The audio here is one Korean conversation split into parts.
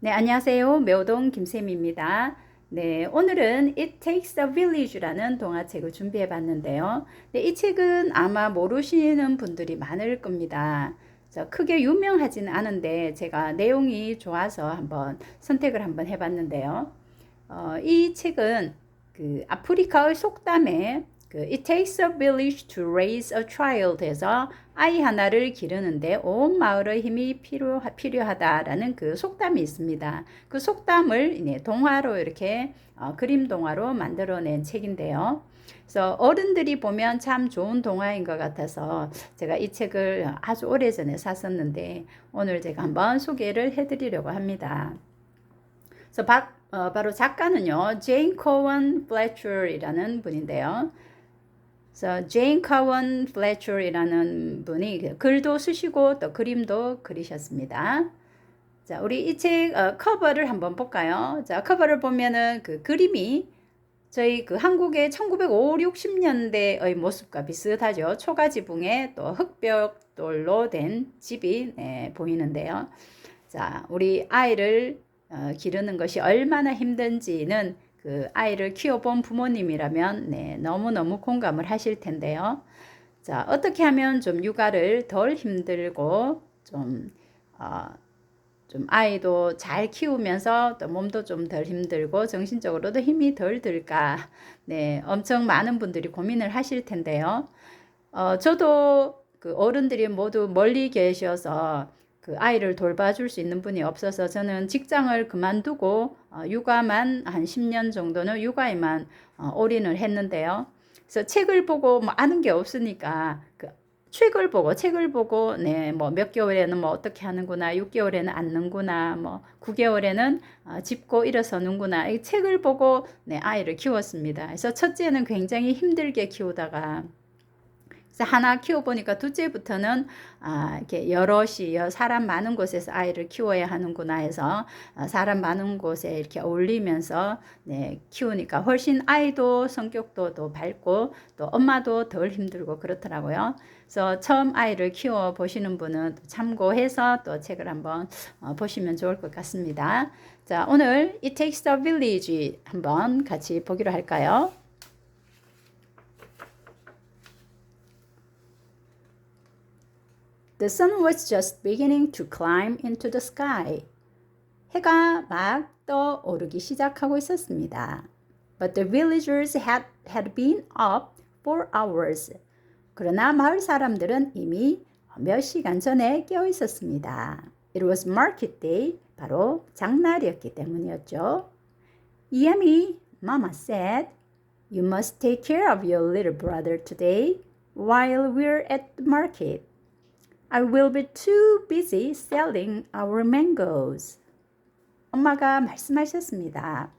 네, 안녕하세요. 매우동 김쌤입니다. 네, 오늘은 It Takes a Village라는 동화책을 준비해 봤는데요. 네, 이 책은 아마 모르시는 분들이 많을 겁니다. 저 크게 유명하지는 않은데 제가 내용이 좋아서 한번 선택을 한번 해 봤는데요. 어, 이 책은 그 아프리카의 속담에 그 It takes a village to raise a child에서 아이 하나를 기르는데 온 마을의 힘이 필요, 필요하다라는 그 속담이 있습니다. 그 속담을 네, 동화로 이렇게 어, 그림 동화로 만들어낸 책인데요. 그래서 어른들이 보면 참 좋은 동화인 것 같아서 제가 이 책을 아주 오래전에 샀었는데 오늘 제가 한번 소개를 해드리려고 합니다. 그래서 바, 어, 바로 작가는요, 제인 코원 플래처이라는 분인데요. 그래서 제인 카원 플래처이라는 분이 그 글도 쓰시고 또 그림도 그리셨습니다. 자, 우리 이책 어, 커버를 한번 볼까요? 자, 커버를 보면은 그 그림이 저희 그 한국의 1950, 60년대의 모습과 비슷하죠. 초가 지붕에 또 흙벽돌로 된 집이 네, 보이는데요. 자, 우리 아이를 어, 기르는 것이 얼마나 힘든지는 그 아이를 키워본 부모님이라면 네, 너무너무 공감을 하실 텐데요. 자, 어떻게 하면 좀 육아를 덜 힘들고 좀, 어, 좀 아이도 잘 키우면서 또 몸도 좀 덜 힘들고 정신적으로도 힘이 덜 들까. 네, 엄청 많은 분들이 고민을 하실 텐데요. 어, 저도 그 어른들이 모두 멀리 계셔서 그 아이를 돌봐줄 수 있는 분이 없어서 저는 직장을 그만두고 어, 육아만 한 10년 정도는 육아에만 어, 올인을 했는데요. 그래서 책을 보고 뭐 아는 게 없으니까 그 책을 보고 책을 보고 네 뭐 몇 개월에는 뭐 어떻게 하는구나 6개월에는 앉는구나 뭐 9개월에는 어, 짚고 일어서는구나 이 책을 보고 네 아이를 키웠습니다. 그래서 첫째는 굉장히 힘들게 키우다가 하나 키워보니까 둘째부터는 아, 이렇게 여럿이 사람 많은 곳에서 아이를 키워야 하는구나 해서 아, 사람 많은 곳에 이렇게 어울리면서 네, 키우니까 훨씬 아이도 성격도 더 밝고 또 엄마도 덜 힘들고 그렇더라고요. 그래서 처음 아이를 키워 보시는 분은 참고해서 또 책을 한번 어, 보시면 좋을 것 같습니다. 자, 오늘 It Takes a Village 한번 같이 보기로 할까요? The sun was just beginning to climb into the sky. 해가 막 떠오르기 시작하고 있었습니다. But the villagers had, had been up for hours. 그러나 마을 사람들은 이미 몇 시간 전에 깨어 있었습니다. It was market day, 바로 장날이었기 때문이었죠. Yummy, Mama said, You must take care of your little brother today while we're at the market. I will be too busy selling our mangoes. 엄마가 말씀하셨습니다.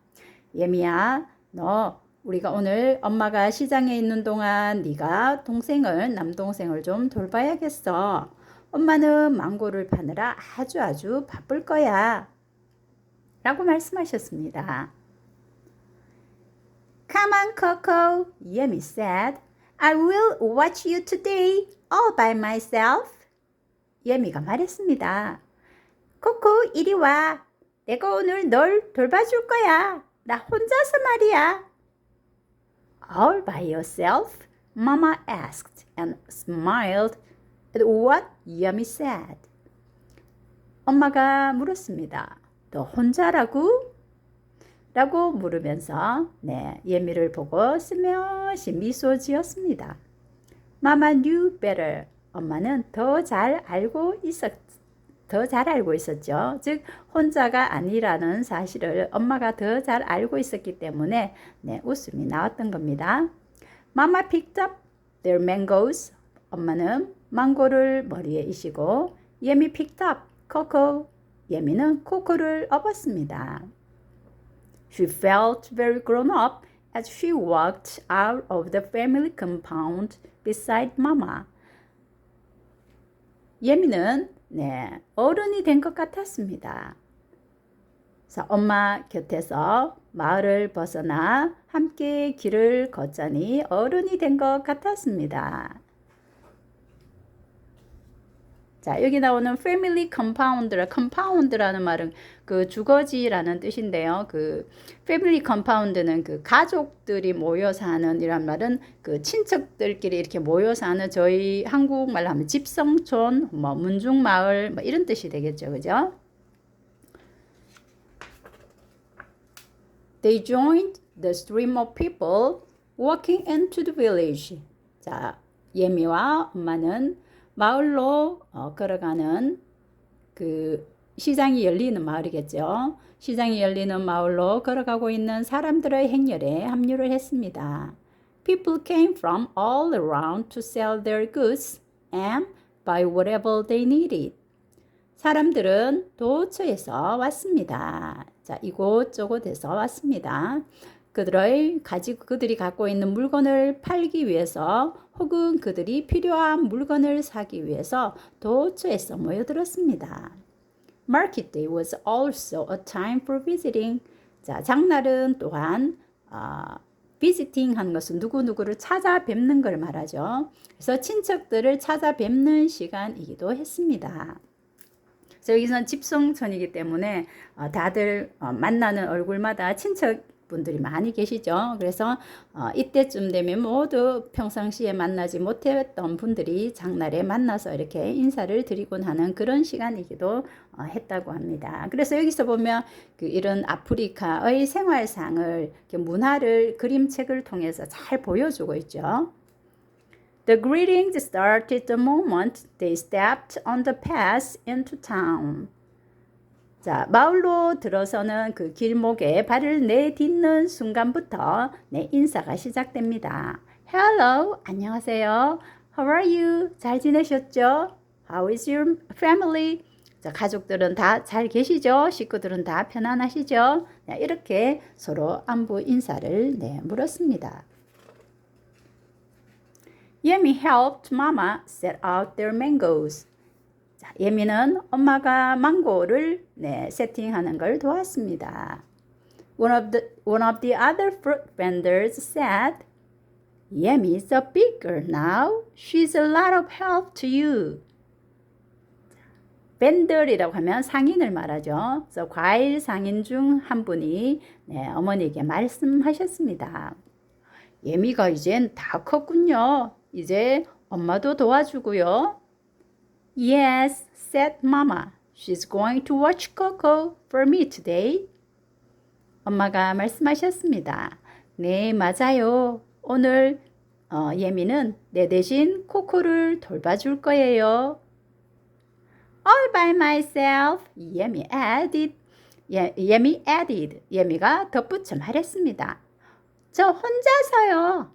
예미야, 너 우리가 오늘 엄마가 시장에 있는 동안 네가 동생을 남동생을 좀 돌봐야겠어. 엄마는 망고를 파느라 아주 아주 바쁠 거야. 라고 말씀하셨습니다. Come on, Coco, Yemi said. I will watch you today all by myself. 예미가 말했습니다. 코코, 이리 와. 내가 오늘 널 돌봐줄 거야. 나 혼자서 말이야. All by yourself? Mama asked and smiled at what Yummy said. 엄마가 물었습니다. 너 혼자라고? 라고 물으면서 네, 예미를 보고 스며시 미소 지었습니다. Mama knew better. 엄마는 더 잘 알고 있었 더 잘 알고 있었죠. 즉 혼자가 아니라는 사실을 엄마가 더 잘 알고 있었기 때문에 네, 웃음이 나왔던 겁니다. Mama picked up their mangoes. 엄마는 망고를 머리에 이시고 예미 picked up cocoa. 예미는 코코를 업었습니다. She felt very grown up as she walked out of the family compound beside Mama. 예미는 네, 어른이 된 것 같았습니다. 자, 엄마 곁에서 마을을 벗어나 함께 길을 걷자니 어른이 된 것 같았습니다. 자, 여기 나오는 family compound라, compound라는 말은 그 주거지라는 뜻인데요. 그 family compound는 그 가족들이 모여 사는 이란 말은 그 친척들끼리 이렇게 모여 사는 저희 한국말로 하면 집성촌, 뭐 문중마을 뭐 이런 뜻이 되겠죠. 그죠? They joined the stream of people walking into the village. 자, 예미와 엄마는 마을로 어, 걸어가는 그 시장이 열리는 마을이겠죠. 시장이 열리는 마을로 걸어가고 있는 사람들의 행렬에 합류를 했습니다. People came from all around to sell their goods and buy whatever they needed. 사람들은 도처에서 왔습니다. 자, 이곳저곳에서 왔습니다. 그들의 가지고 그들이 갖고 있는 물건을 팔기 위해서 혹은 그들이 필요한 물건을 사기 위해서 도처에서 모여들었습니다. Market day was also a time for visiting. 자, 장날은 또한 어, visiting 하는 것은 누구누구를 찾아뵙는 걸 말하죠. 그래서 친척들을 찾아뵙는 시간이기도 했습니다. 그래서 여기서는 집성촌이기 때문에 어, 다들 어, 만나는 얼굴마다 친척 분들이 많이 계시죠. 그래서 어, 이때쯤 되면 모두 평상시에 만나지 못했던 분들이 장날에 만나서 이렇게 인사를 드리곤 하는 그런 시간이기도 어, 했다고 합니다. 그래서 여기서 보면 그 이런 아프리카의 생활상을 문화를 그림책을 통해서 잘 보여주고 있죠. The greetings started the moment they stepped on the path into town. 자, 마을로 들어서는 그 길목에 발을 내딛는 순간부터 내 인사가 시작됩니다. Hello, 안녕하세요. How are you? 잘 지내셨죠? How is your family? 자, 가족들은 다 잘 계시죠? 식구들은 다 편안하시죠? 이렇게 서로 안부 인사를 네, 물었습니다. Yemi helped Mama set out their mangoes. 자, 예미는 엄마가 망고를 네, 세팅하는 걸 도왔습니다. One of the one of the other fruit vendors said, "Yemi is a big girl now. She's a lot of help to you." 밴들이라고 하면 상인을 말하죠. 그래서 과일 상인 중 한 분이 네, 어머니에게 말씀하셨습니다. 예미가 이젠 다 컸군요. 이제 엄마도 도와주고요. Yes, said Mama. She's going to watch Coco for me today. 엄마가 말씀하셨습니다. 네, 맞아요. 오늘 어, 예미는 내 대신 코코를 돌봐줄 거예요. All by myself, 예미 added. 예, 예미 added. 예미가 덧붙여 말했습니다. 저 혼자서요.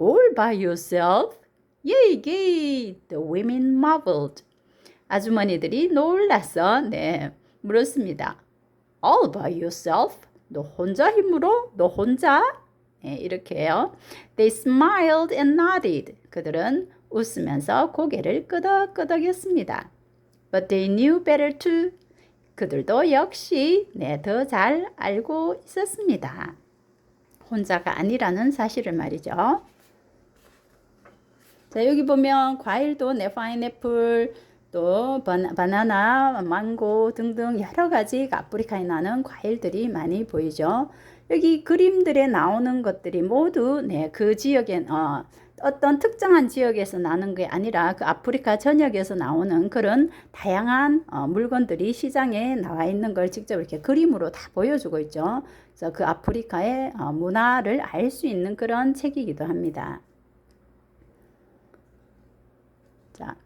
All by yourself? 얘기 The women marveled. 아주머니들이 놀라서 네 물었습니다. All by yourself? 너 혼자 힘으로? 너 혼자? 네, 이렇게요. They smiled and nodded. 그들은 웃으면서 고개를 끄덕끄덕였습니다. But they knew better too. 그들도 역시 네, 더 잘 알고 있었습니다. 혼자가 아니라는 사실을 말이죠. 자, 여기 보면 과일도 네, 파인애플, 또 바나나, 망고 등등 여러 가지 아프리카에 나는 과일들이 많이 보이죠. 여기 그림들에 나오는 것들이 모두 네, 그 지역에 어, 어떤 특정한 지역에서 나는 게 아니라 그 아프리카 전역에서 나오는 그런 다양한 어, 물건들이 시장에 나와 있는 걸 직접 이렇게 그림으로 다 보여주고 있죠. 그래서 그 아프리카의 어, 문화를 알 수 있는 그런 책이기도 합니다. 자,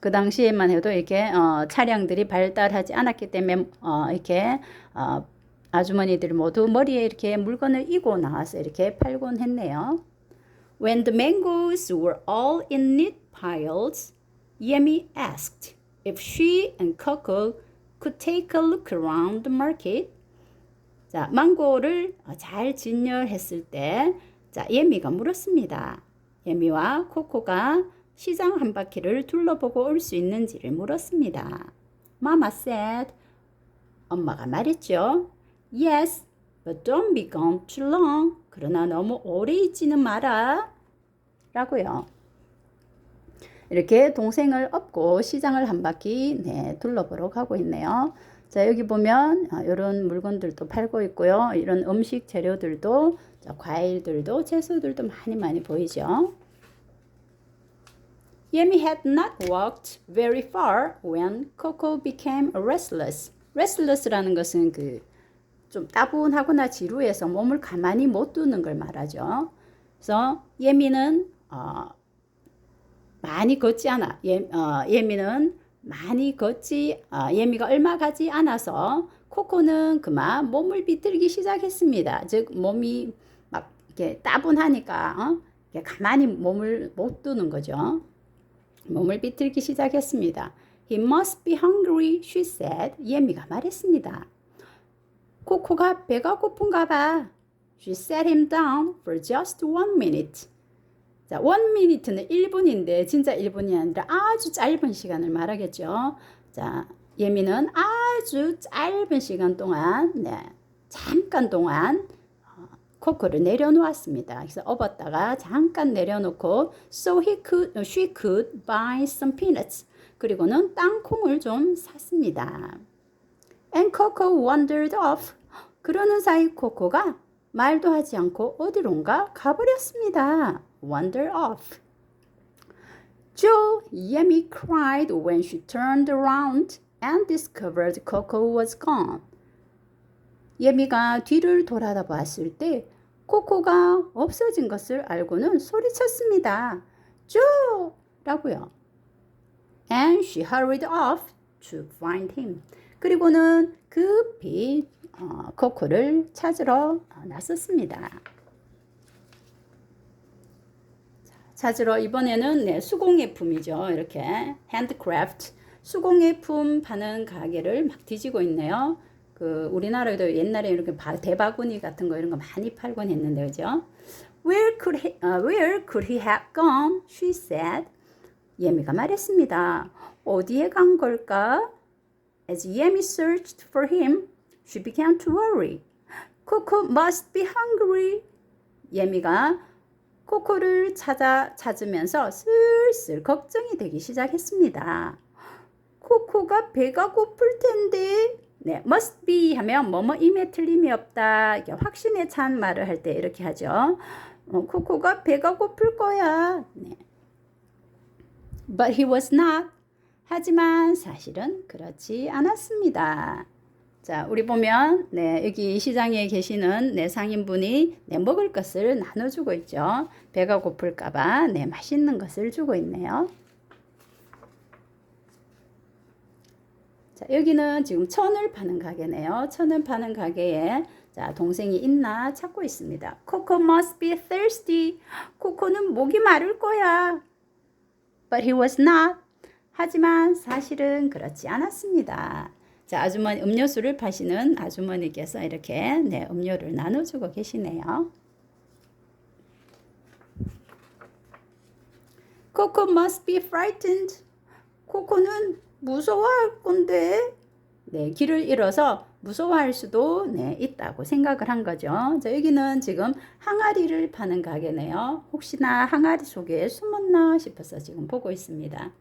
그 당시에만 해도 이렇게 어, 차량들이 발달하지 않았기 때문에 어, 이렇게 어, 아주머니들이 모두 머리에 이렇게 물건을 이고 나와서 이렇게 팔곤 했네요. When the mangoes were all in neat piles, Yemi asked if she and Coco could take a look around the market. 자, 망고를 잘 진열했을 때, 자, 예미가 물었습니다. 예미와 코코가 시장 한 바퀴를 둘러보고 올 수 있는지를 물었습니다. Mama said, 엄마가 말했죠. Yes, but don't be gone too long. 그러나 너무 오래 있지는 마라. 라고요. 이렇게 동생을 업고 시장을 한 바퀴 네, 둘러보러 가고 있네요. 자, 여기 보면 어, 이런 물건들도 팔고 있고요. 이런 음식 재료들도 자, 과일들도 채소들도 많이 많이 보이죠. Yemi had not walked very far when Coco became restless. restless라는 것은 그 좀 따분하거나 지루해서 몸을 가만히 못 두는 걸 말하죠. 그래서 예미는 어, 많이 걷지 않아. 예, 어, 예미는 많이 걷지 어, 예미가 얼마 가지 않아서 코코는 그만 몸을 비틀기 시작했습니다. 즉 몸이 막 이렇게 따분하니까 어? 이렇게 가만히 몸을 못 두는 거죠. 몸을 비틀기 시작했습니다. He must be hungry, she said. 예미가 말했습니다. 코코가 배가 고픈가 봐. She sat him down for just one minute. 자, one minute는 1분인데 진짜 1분이 아니라 아주 짧은 시간을 말하겠죠. 자, 예미는 아주 짧은 시간 동안, 네, 잠깐 동안 어, 코코를 내려놓았습니다. 그래서 업었다가 잠깐 내려놓고 so he could, she could buy some peanuts. 그리고는 땅콩을 좀 샀습니다. And Coco wandered off. 그러는 사이 코코가 말도 하지 않고 어디론가 가버렸습니다. Wander off. Joe Yemi cried when she turned around and discovered Coco was gone. 예미가 뒤를 돌아다 봤을 때 코코가 없어진 것을 알고는 소리쳤습니다. Joe! 라고요. And she hurried off to find him. 그리고는 급히 어, 코코를 찾으러 나섰습니다. 찾으러 이번에는 네, 수공예품이죠. 이렇게 핸드크래프트 수공예품 파는 가게를 막 뒤지고 있네요. 그 우리나라에도 옛날에 이렇게 바, 대바구니 같은 거 이런 거 많이 팔곤 했는데 그죠? Where could he, uh, where could he have gone? She said. 예미가 말했습니다. 어디에 간 걸까? As Yemi searched for him, she began to worry. Coco must be hungry. 예미가 코코를 찾아 찾으면서 슬슬 걱정이 되기 시작했습니다. 코코가 배가 고플 텐데. 네, must be 하면 뭐뭐임에 틀림이 없다. 이렇게 확신에 찬 말을 할 때 이렇게 하죠. 어, 코코가 배가 고플 거야. 네. But he was not. 하지만 사실은 그렇지 않았습니다. 자, 우리 보면 네, 여기 시장에 계시는 네, 상인분이 네, 먹을 것을 나눠주고 있죠. 배가 고플까 봐 네, 맛있는 것을 주고 있네요. 자, 여기는 지금 천을 파는 가게네요. 천을 파는 가게에 자, 동생이 있나 찾고 있습니다. 코코 must be thirsty. 코코는 목이 마를 거야. But he was not. 하지만 사실은 그렇지 않았습니다. 자, 아주머니 음료수를 파시는 아주머니께서 이렇게 네, 음료를 나눠주고 계시네요. 코코 must be frightened. 코코는 무서워할 건데. 네, 길을 잃어서 무서워할 수도 네, 있다고 생각을 한 거죠. 자, 여기는 지금 항아리를 파는 가게네요. 혹시나 항아리 속에 숨었나 싶어서 지금 보고 있습니다.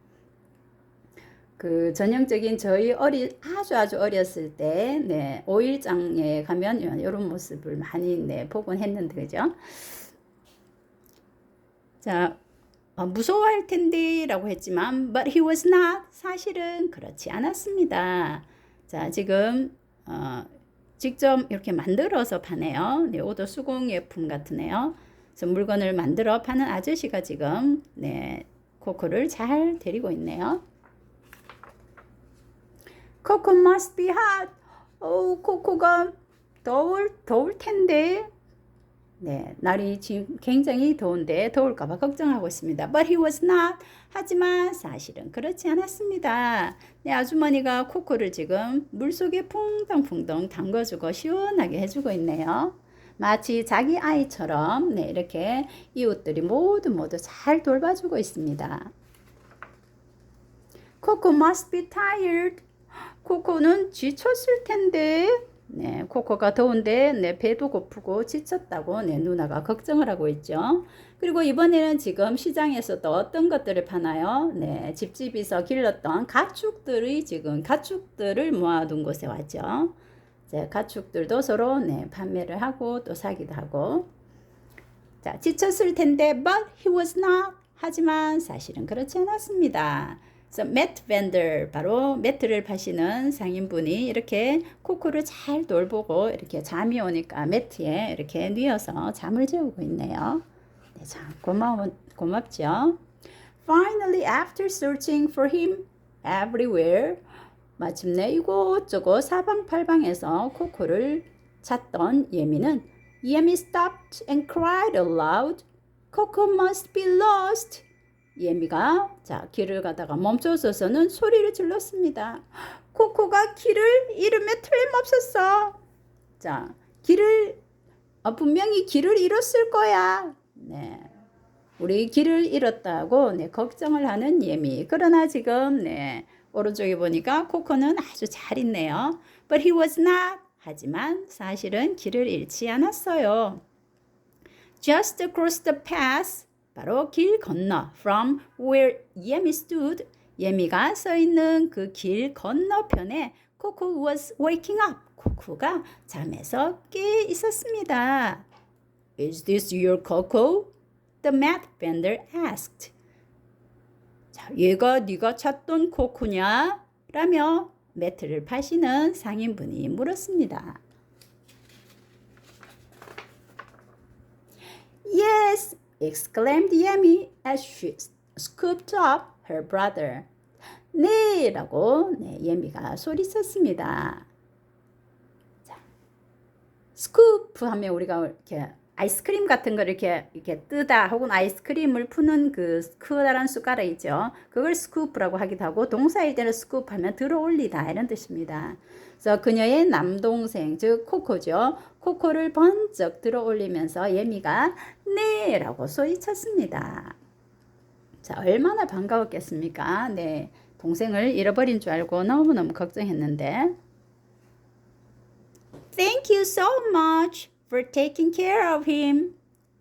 그 전형적인 저희 어리 아주 아주 어렸을 때 네, 오일장에 가면 이런 모습을 많이 네, 보곤 했는데 그죠? 자, 어, 무서워할 텐데 라고 했지만 but he was not 사실은 그렇지 않았습니다. 자, 지금 어, 직접 이렇게 만들어서 파네요. 네, 오도 수공예품 같으네요. 그래서 물건을 만들어 파는 아저씨가 지금 네, 코코를 잘 데리고 있네요. 코코 must be hot. 어, 코코가 더울 더울 텐데. 네, 날이 지금 굉장히 더운데 더울까봐 걱정하고 있습니다. But he was not. 하지만 사실은 그렇지 않았습니다. 네, 아주머니가 코코를 지금 물속에 퐁당퐁당 담궈주고 시원하게 해주고 있네요. 마치 자기 아이처럼 네, 이렇게 이웃들이 모두 모두 잘 돌봐주고 있습니다. 코코 must be tired. 코코는 지쳤을 텐데. 네, 코코가 더운데 네, 배도 고프고 지쳤다고 네, 누나가 걱정을 하고 있죠. 그리고 이번에는 지금 시장에서도 어떤 것들을 파나요? 네, 집집에서 길렀던 가축들이 지금 가축들을 모아둔 곳에 왔죠. 이제 가축들도 서로 네, 판매를 하고 또 사기도 하고. 자, 지쳤을 텐데, but he was not. 하지만 사실은 그렇지 않았습니다. 그래서 매트 밴더 바로 매트를 파시는 상인분이 이렇게 코코를 잘 돌보고 이렇게 잠이 오니까 매트에 이렇게 뉘어서 잠을 재우고 있네요. 네, 참 고마워 고맙죠. Finally, after searching for him everywhere, 마침내 이곳저곳 사방팔방에서 코코를 찾던 예미는 예미 stopped and cried aloud. Coco must be lost. 예미가 자 길을 가다가 멈춰서서는 소리를 질렀습니다. 코코가 길을 잃으면 틀림없었어. 자 길을 어, 분명히 길을 잃었을 거야. 네. 우리 길을 잃었다고 네, 걱정을 하는 예미. 그러나 지금 네, 오른쪽에 보니까 코코는 아주 잘 있네요. But he was not. 하지만 사실은 길을 잃지 않았어요. Just across the path. 바로 길 건너. From where 예미 stood. 예미가 서 있는 그 길 건너편에 코코 was waking up. 코코가 잠에서 깨 있었습니다. Is this your Coco? The mat vendor asked. 자, 얘가 네가 찾던 코코냐? 라며 매트를 파시는 상인분이 물었습니다. Yes, exclaimed Yemi as she scooped up her brother. 네, 라고 네, 예미가 소리쳤습니다. 자, 스쿠프 하면 우리가 이렇게 아이스크림 같은 걸 이렇게 이렇게 뜨다 혹은 아이스크림을 푸는 그 커다란 숟가락 있죠. 그걸 스쿠프라고 하기도 하고 동사일 때는 스쿠프 하면 들어 올리다 이런 뜻입니다. 그래서 그녀의 남동생 즉 코코죠. 코코를 번쩍 들어 올리면서 예미가 네 라고 소리쳤습니다. 자, 얼마나 반가웠겠습니까? 네. 동생을 잃어버린 줄 알고 너무너무 걱정했는데 Thank you so much for taking care of him.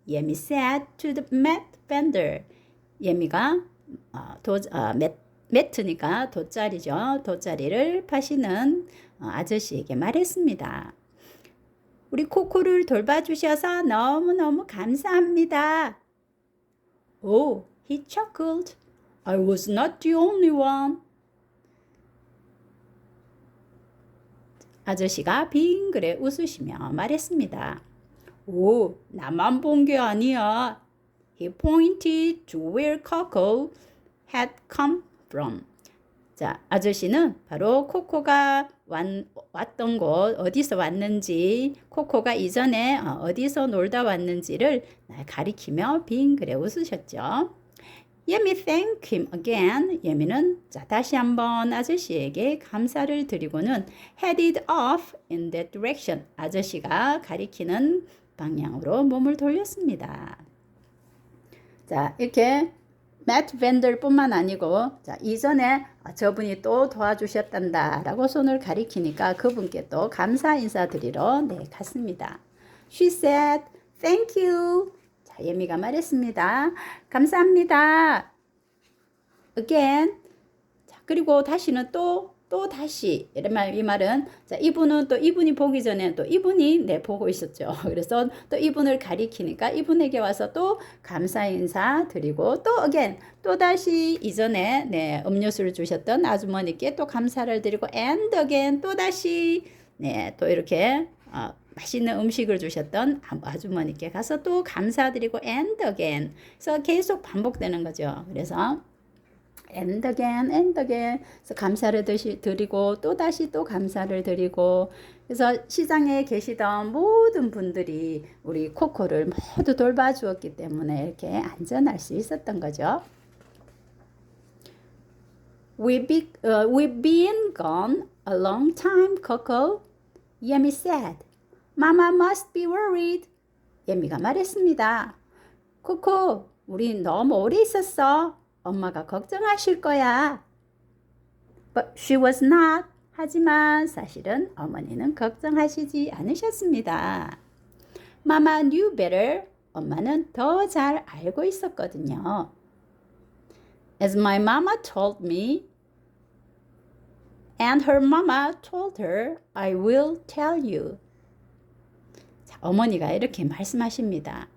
예미 said to the mat vendor. 예미가 어, 도, 어, 매, 매트니까 돗자리죠. 돗자리를 파시는 어, 아저씨에게 말했습니다. 우리 코코를 돌봐주셔서 너무너무 감사합니다. Oh, he chuckled. I was not the only one. 아저씨가 빙그레 웃으시며 말했습니다. 오, 나만 본 게 아니야. He pointed to where Coco had come from. 자, 아저씨는 바로 코코가 왔, 왔던 곳, 어디서 왔는지, 코코가 이전에 어, 어디서 놀다 왔는지를 가리키며 빙그레 웃으셨죠. 예미 thank him again. 예미는 자, 다시 한번 아저씨에게 감사를 드리고는 headed off in that direction. 아저씨가 가리키는 방향으로 몸을 돌렸습니다. 자, 이렇게 매트 밴들뿐만 아니고 자, 이전에 저분이 또 도와주셨단다라고 손을 가리키니까 그분께 또 감사 인사드리러 네, 갔습니다. She said, "Thank you." 자, 예미가 말했습니다. 감사합니다. Again. 자, 그리고 다시는 또, 또 다시. 이런 말, 이 말은, 자, 이분은 또 이분이 보기 전에 또 이분이 내 보고 있었죠. 그래서 또 이분을 가리키니까 이분에게 와서 또 감사 인사 드리고 또 again, 또 다시 이전에 네, 음료수를 주셨던 아주머니께 또 감사를 드리고 and again, 또 다시 네, 또 이렇게 어, 맛있는 음식을 주셨던 아주머니께 가서 또 감사드리고 and again. 그래서 계속 반복되는 거죠. 그래서 and again, and again. 그래서 감사를 드리고 또 다시 또 감사를 드리고 그래서 시장에 계시던 모든 분들이 우리 코코를 모두 돌봐주었기 때문에 이렇게 안전할 수 있었던 거죠. We've, be, uh, we've been gone a long time, Coco. Yemi said. Mama must be worried. 예미가 말했습니다. 코코, 우리 너무 오래 있었어. 엄마가 걱정하실 거야. But she was not. 하지만 사실은 어머니는 걱정하시지 않으셨습니다. Mama knew better. 엄마는 더 잘 알고 있었거든요. As my mama told me, and her mama told her, I will tell you. 자, 어머니가 이렇게 말씀하십니다.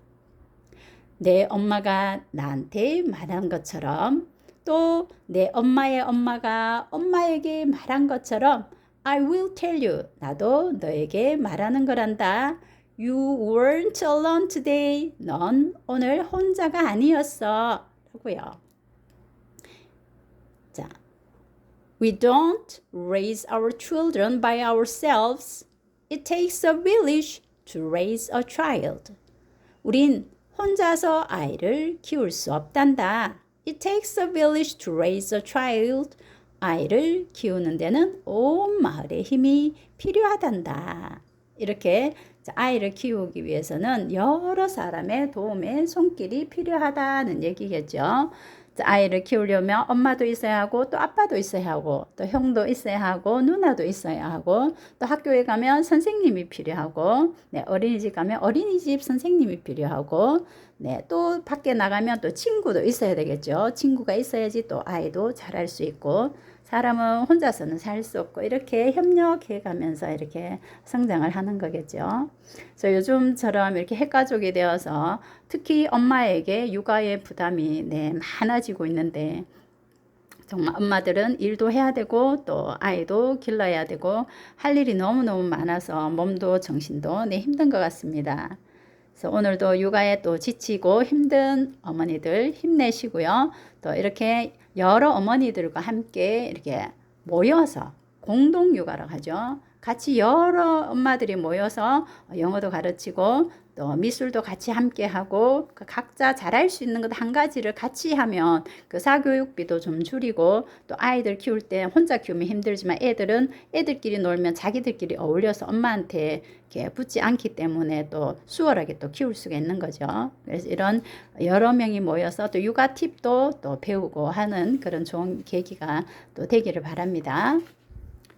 내 엄마가 나한테 말한 것처럼 또 내 엄마의 엄마가 엄마에게 말한 것처럼 I will tell you. 나도 너에게 말하는 거란다. You weren't alone today. 넌 오늘 혼자가 아니었어. 라고요. 자, We don't raise our children by ourselves. It takes a village to raise a child. 우린 혼자서 아이를 키울 수 없단다. It takes a village to raise a child. 아이를 키우는 데는 온 마을의 힘이 필요하단다. 이렇게 아이를 키우기 위해서는 여러 사람의 도움의 손길이 필요하다는 얘기겠죠. 아이를 키우려면 엄마도 있어야 하고 또 아빠도 있어야 하고 또 형도 있어야 하고 누나도 있어야 하고 또 학교에 가면 선생님이 필요하고 네, 어린이집 가면 어린이집 선생님이 필요하고 네, 또 밖에 나가면 또 친구도 있어야 되겠죠. 친구가 있어야지 또 아이도 잘할 수 있고 사람은 혼자서는 살 수 없고 이렇게 협력해 가면서 이렇게 성장을 하는 거겠죠. 그래서 요즘처럼 이렇게 핵가족이 되어서 특히 엄마에게 육아의 부담이 네, 많아지고 있는데 정말 엄마들은 일도 해야 되고 또 아이도 길러야 되고 할 일이 너무너무 많아서 몸도 정신도 네, 힘든 것 같습니다. 그래서 오늘도 육아에 또 지치고 힘든 어머니들 힘내시고요. 또 이렇게 여러 어머니들과 함께 이렇게 모여서 공동 육아라고 하죠. 같이 여러 엄마들이 모여서 영어도 가르치고 또 미술도 같이 함께 하고 그 각자 잘할 수 있는 것 한 가지를 같이 하면 그 사교육비도 좀 줄이고 또 아이들 키울 때 혼자 키우면 힘들지만 애들은 애들끼리 놀면 자기들끼리 어울려서 엄마한테 이렇게 붙지 않기 때문에 또 수월하게 또 키울 수가 있는 거죠. 그래서 이런 여러 명이 모여서 또 육아 팁도 또 배우고 하는 그런 좋은 계기가 또 되기를 바랍니다.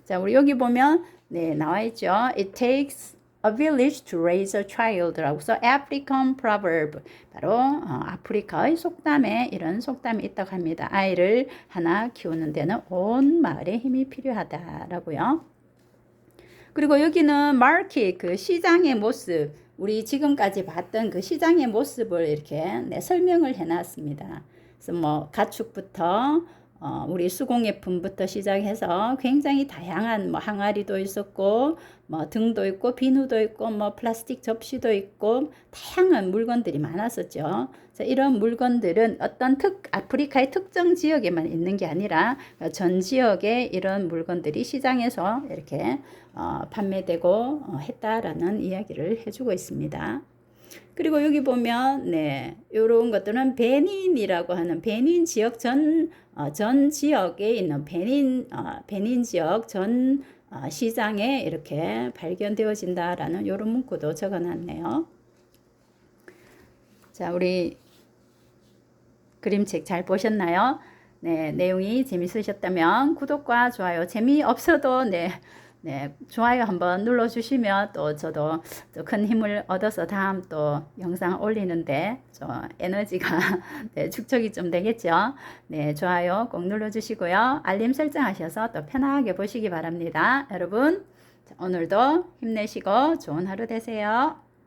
자, 우리 여기 보면 네, 나와 있죠. It takes a village to raise a child라고 서 African proverb 바로 어, 아프리카의 속담에 이런 속담이 있다고 합니다. 아이를 하나 키우는 데는 온 마을의 힘이 필요하다라고요. 그리고 여기는 마켓 그 시장의 모습 우리 지금까지 봤던 그 시장의 모습을 이렇게 네, 설명을 해놨습니다. 그래서 뭐 가축부터 어, 우리 수공예품부터 시작해서 굉장히 다양한 뭐 항아리도 있었고 뭐 등도 있고 비누도 있고 뭐 플라스틱 접시도 있고 다양한 물건들이 많았었죠. 이런 물건들은 어떤 특 아프리카의 특정 지역에만 있는 게 아니라 전 지역에 이런 물건들이 시장에서 이렇게 어, 판매되고 어, 했다라는 이야기를 해주고 있습니다. 그리고 여기 보면 네 이런 것들은 베닌이라고 하는 베닌 지역 전, 어, 전 지역에 있는 베닌 어, 베닌 지역 전 어, 시장에 이렇게 발견되어진다라는 이런 문구도 적어놨네요. 자 우리 그림책 잘 보셨나요? 네 내용이 재밌으셨다면 구독과 좋아요 재미 없어도 네 네, 좋아요 한번 눌러주시면 또 저도 큰 힘을 얻어서 다음 또 영상 올리는데 저 에너지가 네, 축적이 좀 되겠죠. 네, 좋아요 꼭 눌러주시고요. 알림 설정하셔서 또 편하게 보시기 바랍니다. 여러분, 오늘도 힘내시고 좋은 하루 되세요.